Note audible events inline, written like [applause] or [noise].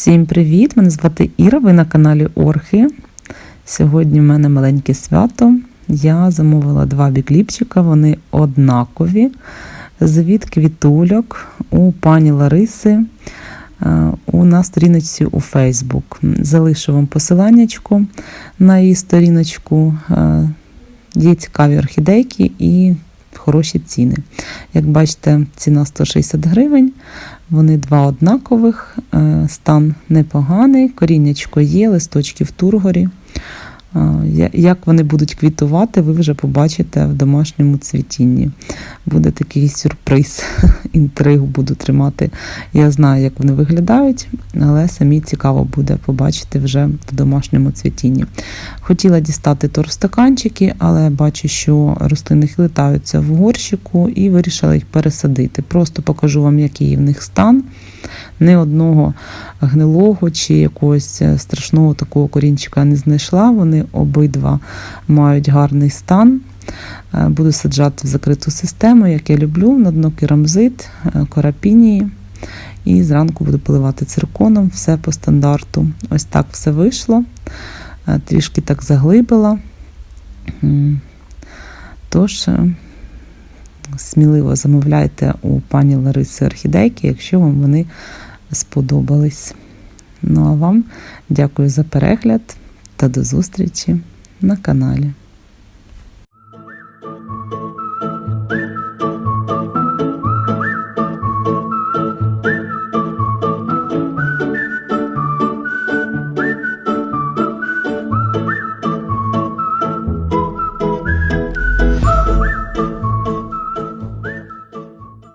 Всім привіт! Мене звати Іра, ви на каналі Орхи. Сьогодні в мене маленьке свято. Я замовила два бігліпчика, вони однакові. Звід квітульок у пані Лариси е, у на сторіночці у Фейсбук. Залишу вам посиланнячко на її сторіночку. Е, Є цікаві орхідейки і хороші ціни. Як бачите, ціна 160 гривень. Вони два однакових, е, стан непоганий, коріннячко є, листочки в тургорі. Як вони будуть квітувати, ви вже побачите в домашньому цвітінні. Буде такий сюрприз, [laughs] інтригу буду тримати. Я знаю, як вони виглядають, але самі цікаво буде побачити вже в домашньому цвітінні. Хотіла дістати торстаканчики, але бачу, що рослини хилитаються в горщику і вирішила їх пересадити. Просто покажу вам, який в них стан. Ні одного гнилого чи якогось е, страшного такого корінчика не знайшла. Вони обидва мають гарний стан. Е, Буду саджати в закриту систему, як я люблю, на дно керамзит, е, корапінії. І зранку буду поливати цирконом, все по стандарту. Ось так все вийшло. Трішки так заглибила. Тож, сміливо замовляйте у пані Лариси орхідейки, якщо вам вони сподобались. Ну а вам дякую за перегляд та до зустрічі на каналі.